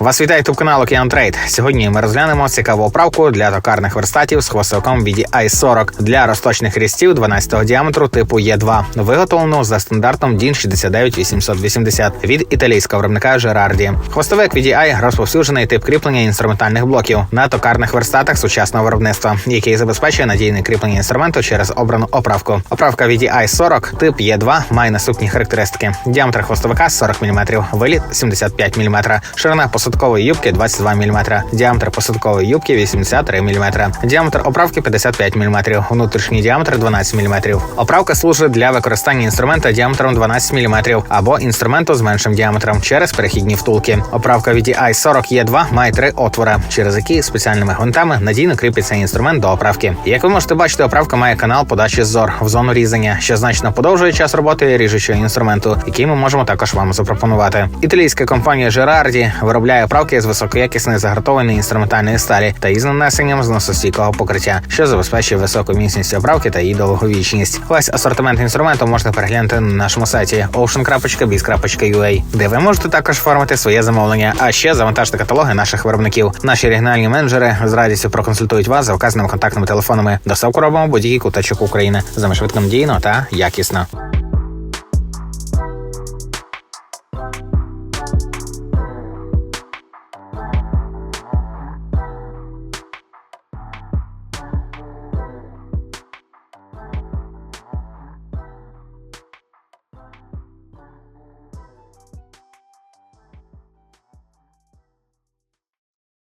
Вас вітає ютуб канал Океан Трейд. Сьогодні ми розглянемо цікаву оправку для токарних верстатів з хвостовиком VDI 40 для розточних різців 12 діаметру типу Е2, виготовлену за стандартом DIN 69880 від італійського виробника Жерарді. Хвостовик VDI – розповсюджений тип кріплення інструментальних блоків на токарних верстатах сучасного виробництва, який забезпечує надійне кріплення інструменту через обрану оправку. Оправка VDI 40 тип Е2 має наступні характеристики: діаметр хвостовика 40 мм, виліт 75 мм, ширина посадкової юбки 22 мм, діаметр посадкової юбки 83 мм, діаметр оправки 55 мм, внутрішній діаметр 12 мм. Оправка служить для використання інструмента діаметром 12 мм або інструменту з меншим діаметром через перехідні втулки. Оправка VDI 40 E2 має три отвори, через які спеціальними гвинтами надійно кріпиться інструмент до оправки. Як ви можете бачити, оправка має канал подачі зор в зону різання, що значно подовжує час роботи ріжучого інструменту, який ми можемо також вам запропонувати. Італійська компанія Жерарді виробляє оправки з високоякісної загартованої інструментальної сталі та із нанесенням зносостійкого покриття, що забезпечує високу міцність оправки та її довговічність. Весь асортимент інструменту можна переглянути на нашому сайті ocean.biz.ua, де ви можете також оформити своє замовлення, а ще завантажити каталоги наших виробників. Наші регіональні менеджери з радістю проконсультують вас за вказаними контактними телефонами. Доставку робимо будь-який куточок України. За швидко надійно та якісно.